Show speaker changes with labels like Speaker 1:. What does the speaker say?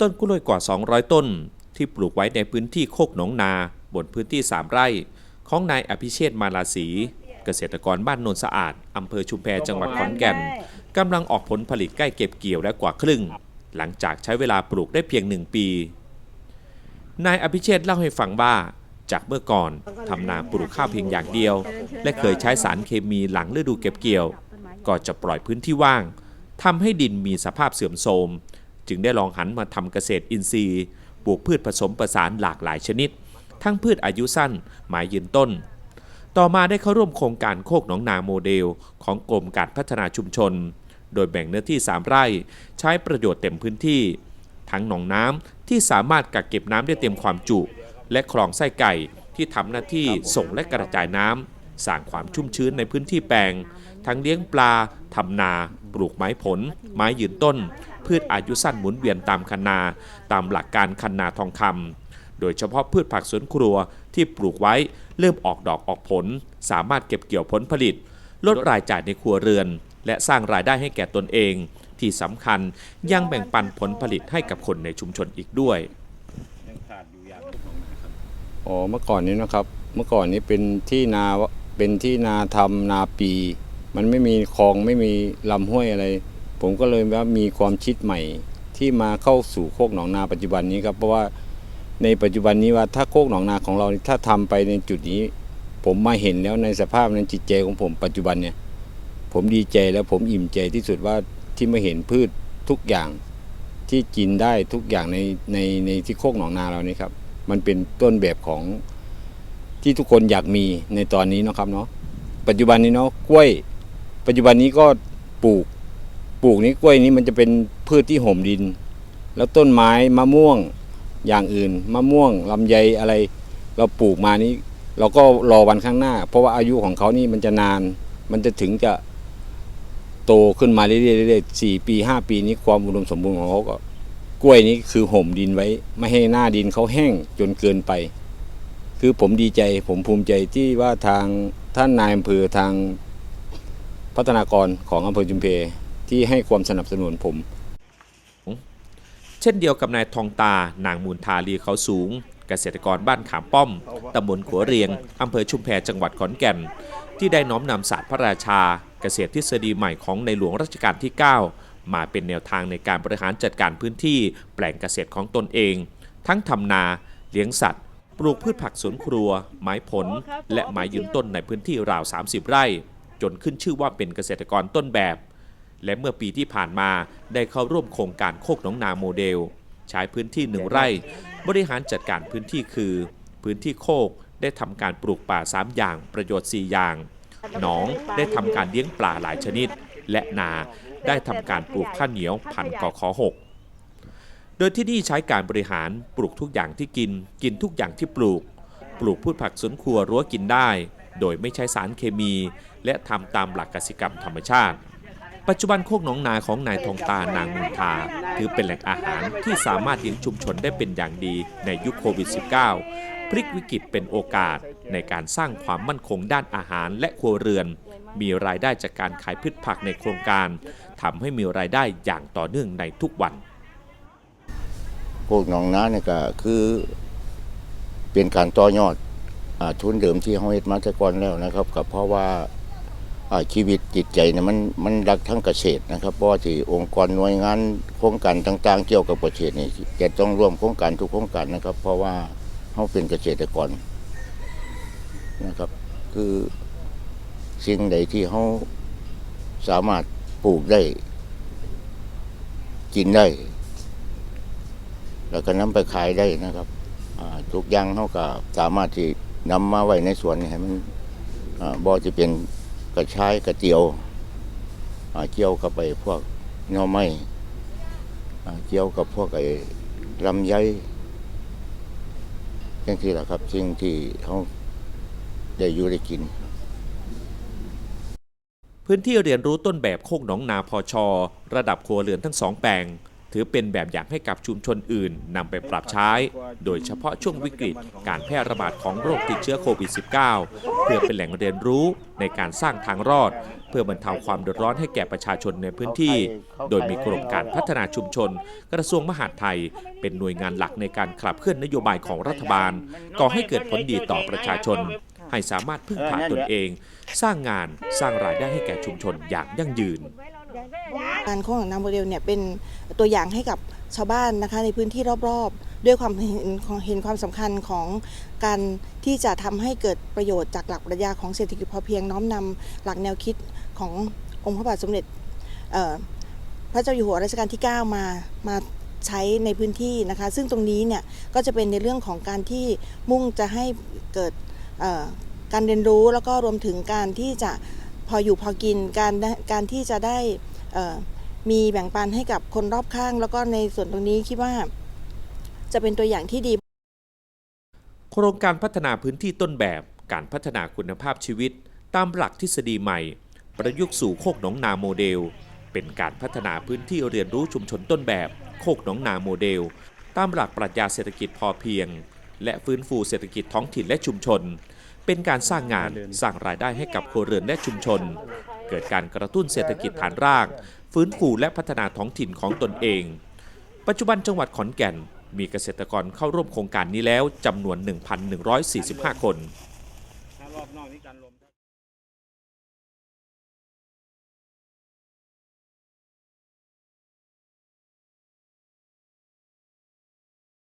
Speaker 1: ต้นกล้วยกว่า 200 ต้น ที่ปลูกไว้ในพื้นที่โคกหนองนา บนพื้นที่ 3 ไร่ ของนายอภิเชษมาลาศี เกษตรกรบ้านโนนสะอาด อำเภอชุมแพจังหวัดขอนแก่นกำลังออกผลผลิตใกล้เก็บเกี่ยวและกว่าครึ่ง หลังจากใช้เวลาปลูกได้เพียงหนึ่งปี นายอภิเชษเล่าให้ฟังว่าจากเมื่อก่อนทำนาปลูกข้าวเพียงอย่างเดียว และเคยใช้สารเคมีหลังฤดูเก็บเกี่ยว ก็จะปล่อยพื้นที่ว่างทำให้ดินมีสภาพเสื่อมโทรม จึงได้ลองหันมาทำเกษตรอินทรีย์ปลูกพืชผสมประสานหลากหลายชนิด ทั้งพืชอายุสั้นหมายยืนต้น ต่อมาได้เข้าร่วมโครงการโคกหนองนาโมเดล ของกรมการพัฒนาชุมชน โดยแบ่งเนื้อที่ 3 ไร่ ใช้ประโยชน์เต็มพื้นที่ ทั้งหนองน้ำที่สามารถกักเก็บน้ำได้เต็มความจุ และคลองไส้ไก่ที่ทำหน้าที่ส่งและกระจายน้ำสร้างความชุ่มชื้นในพื้นที่แปลง ทั้งเลี้ยงปลาทำนา ปลูกไม้ผล ไม้ยืนต้น พืชอายุสั้นหมุนเวียนตามคันนา ตามหลักการคันนาทองคำโดยเฉพาะพืชผักสวนครัวที่ปลูกไว้เริ่มออกดอกออกผล สามารถเก็บเกี่ยวผลผลิต ลดรายจ่ายในครัวเรือน และสร้างรายได้ให้แก่ตนเอง ที่สำคัญยังแบ่งปันผลผลิตให้กับคนในชุมชนอีกด้วย
Speaker 2: อ๋อเมื่อก่อนนี้นะครับ เมื่อก่อนนี้เป็นที่นาเป็นที่นาทำนาปี มันไม่มีคลองไม่มีลำห้วยอะไร ผมก็เลยว่ามีความคิดใหม่ที่มาเข้าสู่โคกหนองนาปัจจุบันนี้ครับเพราะว่าในปัจจุบันนี้ว่าถ้าโคกหนองนาของเราถ้าทำไปในจุดนี้ ผมมาเห็นแล้วในสภาพในจิตใจของผมปัจจุบันเนี่ย ผมดีใจแล้วผมอิ่มใจที่สุดว่าที่มาเห็นพืชทุกอย่างที่กินได้ทุกอย่างในในในที่โคกหนองนาเรานี่ครับ มันเป็นต้นแบบของที่ทุกคนอยากมีในตอนนี้นะครับเนาะปัจจุบันนี้เนาะกล้วย ปัจจุบันนี้ก็ปลูก ลูกนี้กล้วยนี้มันจะเป็นพืชที่ห่มดิน แล้วต้นไม้มะม่วงอย่างอื่น มะม่วงลำไยอะไร เราปลูกมานี้ เราก็รอวันข้างหน้า เพราะว่าอายุของเขานี่มันจะนาน มันจะถึงจะโตขึ้นมาเรื่อยๆสี่ปีห้าปีนี้ความอุดมสมบูรณ์ของเขาก็ กล้วยนี้คือห่มดินไว้ ไม่ให้หน้าดินเขาแห้งจนเกินไป คือผมดีใจผมภูมิใจที่ว่าทางท่านนายอำเภอทางพัฒนากรของอำเภอจุมเพ ที่ให้ความสนับสนุนผม
Speaker 1: เช่นเดียวกับนายทองตานางมูลทาลีเขาสูง เกษตรกรบ้านขามป้อมตำบลขัวเรียงอำเภอชุมแพจังหวัดขอนแก่น ที่ได้น้อมนำศาสตร์พระราชา เกษตรทฤษฎีใหม่ของในหลวงรัชกาลที่ 9 มาเป็นแนวทางในการบริหารจัดการพื้นที่แปลงเกษตรของตนเอง ทั้งทำนาเลี้ยงสัตว์ ปลูกพืชผักสวนครัว ไม้ผล และไม้ยืนต้นในพื้นที่ราว 30 ไร่ จนขึ้นชื่อว่าเป็นเกษตรกรต้นแบบ และเมื่อปีที่ผ่านมาได้เข้าร่วมโครงการโคกหนองนาโมเดล ใช้พื้นที่หนึ่งไร่ บริหารจัดการพื้นที่คือ พื้นที่โคกได้ทำการปลูกป่า 3 อย่างประโยชน์ 4 อย่าง หนองได้ทำการเลี้ยงปลาหลายชนิด และนาได้ทำการปลูกข้าวเหนียวพันกอขอหกโดยที่นี่ใช้การบริหารปลูกทุกอย่างที่กิน กินทุกอย่างที่ปลูก ปลูกพืชผักสวนครัวรั้วกินได้ โดยไม่ใช้สารเคมี และทำตามหลักกสิกรรมธรรมชาติ ปัจจุบันโคกหนองนาของนายทองตานางมุนทา ถือเป็นแหล่งอาหารที่สามารถเลี้ยงชุมชนได้เป็นอย่างดีในยุคโควิด -19 พลิกวิกฤตเป็นโอกาสในการสร้างความมั่นคงด้านอาหารและครัวเรือน มีรายได้จากการขายพืชผักในโครงการทำให้มีรายได้อย่างต่อเนื่องในทุกวัน
Speaker 3: พวกหนองนาเนี่ยก็คือเป็นการต่อยอดอทุนเดิมที่เขาเฮ็ดมาแต่ก่อนแล้วนะครับก็เพราะว่า ชีวิตจิตใจเนี่ยมันมันรักทั้งเกษตรนะครับเพราะว่าที่องค์กรหน่วยงานโครงการต่างๆ เกี่ยวกับเกษตรนี่จะต้องร่วมโครงการทุกโครงการนะครับ เพราะว่าเขาเป็นเกษตรกรนะครับ คือสิ่งใดที่เขาสามารถปลูกได้ กินได้ แล้วก็นำไปขายได้นะครับทุกอย่างเขาก็สามารถที่นำมาไว้ในสวนนี่ให้มันอ่าบ่จะเป็น กระชายกระเจียวเกี่ยวกับไปพวกหน่อไม้เกี่ยวกับพวกไอ้ลำไยจังที่แหละครับ สิ่งที่เขาได้อยู่ได้กิน
Speaker 1: พื้นที่เรียนรู้ต้นแบบโคกหนองนาพอชอ ระดับครัวเรือนทั้งสองแปลง ถือเป็นแบบอย่างให้กับชุมชนอื่นนำไปปรับใช้ โดยเฉพาะช่วงวิกฤต การแพร่ระบาดของโรคติดเชื้อโควิด -19 เพื่อเป็นแหล่งเรียนรู้ในการสร้างทางรอด เพื่อบรรเทาความเดือดร้อนให้แก่ประชาชนในพื้นที่ โดยมีกรมการพัฒนาชุมชน กระทรวงมหาดไทย เป็นหน่วยงานหลักในการขับเคลื่อนนโยบายของรัฐบาลก่อให้เกิดผลดีต่อประชาชน ให้สามารถพึ่งพาตนเอง สร้างงานสร้างรายได้ให้แก่ชุมชนอย่างยั่งยืน
Speaker 4: งานโค้งหนองนาโมเดลเนี่ยเป็นตัวอย่างให้กับชาวบ้านนะคะในพื้นที่รอบๆ ด้วยความเห็นของเห็นความสำคัญของการที่จะทำให้เกิดประโยชน์จากหลักปรัชญาของเศรษฐกิจพอเพียงน้อมนำหลักแนวคิดขององค์พระบาทสมเด็จพระเจ้าอยู่หัวรัชกาลที่ 9 มามาใช้ในพื้นที่นะคะ ซึ่งตรงนี้เนี่ยก็จะเป็นในเรื่องของการที่มุ่งจะให้เกิดการเรียนรู้แล้วก็รวมถึงการที่จะ พออยู่พอกินการการที่จะได้มีแบ่งปันให้กับคนรอบข้าง แล้วก็ในส่วนตรงนี้คิดว่าจะเป็นตัวอย่างที่ดี
Speaker 1: โครงการพัฒนาพื้นที่ต้นแบบการพัฒนาคุณภาพชีวิต ตามหลักทฤษฎีใหม่ ประยุกต์สู่โคกหนองนาโมเดล เป็นการพัฒนาพื้นที่เรียนรู้ชุมชนต้นแบบโคกหนองนาโมเดล ตามหลักปรัชญาเศรษฐกิจพอเพียง และฟื้นฟูเศรษฐกิจท้องถิ่นและชุมชน เป็นการสร้างงานสร้างรายได้ให้กับครัวเรือนและชุมชน เกิดการกระตุ้นเศรษฐกิจฐานราก ฟื้นฟูและพัฒนาท้องถิ่นของตนเอง ปัจจุบันจังหวัดขอนแก่น มีเกษตรกรเข้าร่วมโครงการนี้แล้วจำนวน 1,145 คน